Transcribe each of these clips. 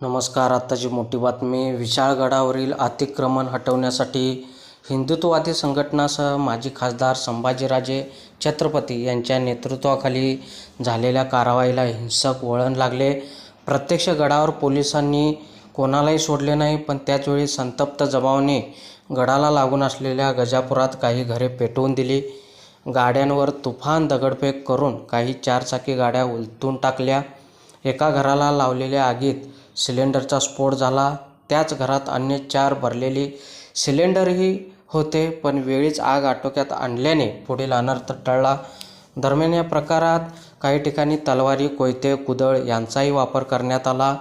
नमस्कार आत्ताची मोठी बातमी. विशाळगडावरील अतिक्रमण हटवण्यासाठी हिंदुत्ववादी संघटनासह माजी खासदार संभाजीराजे छत्रपती यांच्या नेतृत्वाखाली झालेल्या कारवाईला हिंसक वळण लागले. प्रत्यक्ष गडावर पोलिसांनी कोणालाही सोडले नाही पण त्याचवेळी संतप्त जमावाने गडाला लागून असलेल्या गजापुरात काही घरे पेटवून दिली. गाड्यांवर तुफान दगडफेक करून काही चारचाकी गाड्या उलटून टाकल्या. एका घराला लावलेल्या आगीत सिलेंडरचा स्फोट झाला. त्याच घरात अन्य चार भरलेली सिलेंडरही होते पण वेळीच आग आटोक्यात आणल्याने पुढील अनर्थ टळला. दरम्यान या प्रकारात काही ठिकाणी तलवारी कोयते कुदळ यांचाही वापर करण्यात आला.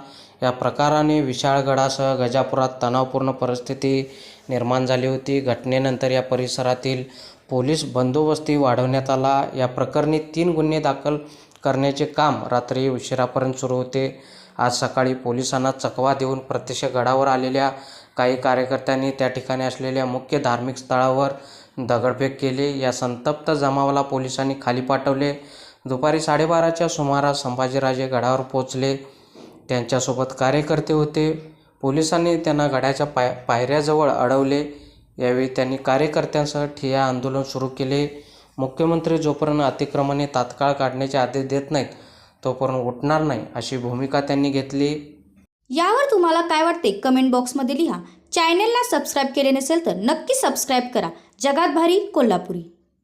या प्रकाराने विशाळगडासह गजापुरात तणावपूर्ण परिस्थिती निर्माण झाली होती. घटनेनंतर या परिसरातील पोलीस बंदोबस्ती वाढवण्यात आला. या प्रकरणी तीन गुन्हे दाखल करण्याचे काम रात्री उशिरापर्यंत सुरू होते. आज सकाळी पोलिसांना चकवा देऊन प्रत्यक्ष गडावर आलेल्या काही कार्यकर्त्यांनी त्या ठिकाणी असलेल्या मुख्य धार्मिक स्थळावर दगडफेक केली. या संतप्त जमावाला पोलिसांनी खाली पाठवले. दुपारी साडेबाराच्या सुमारास संभाजीराजे गडावर पोचले त्यांच्यासोबत कार्यकर्ते होते. पोलिसांनी त्यांना गडाच्या पाय पायऱ्याजवळ अडवले. यावेळी त्यांनी कार्यकर्त्यांसह ठिया आंदोलन सुरू केले. मुख्यमंत्री जोपर्यंत अतिक्रमणे तात्काळ काढण्याचे आदेश देत नाहीत तोपर्यंत उठणार नाही अशी भूमिका त्यांनी घेतली. यावर तुम्हाला काय वाटते? कमेंट बॉक्समध्ये लिहा. चॅनेलला सबस्क्राईब केले नसेल तर नक्की सबस्क्राईब करा. जगात भारी कोल्हापुरी.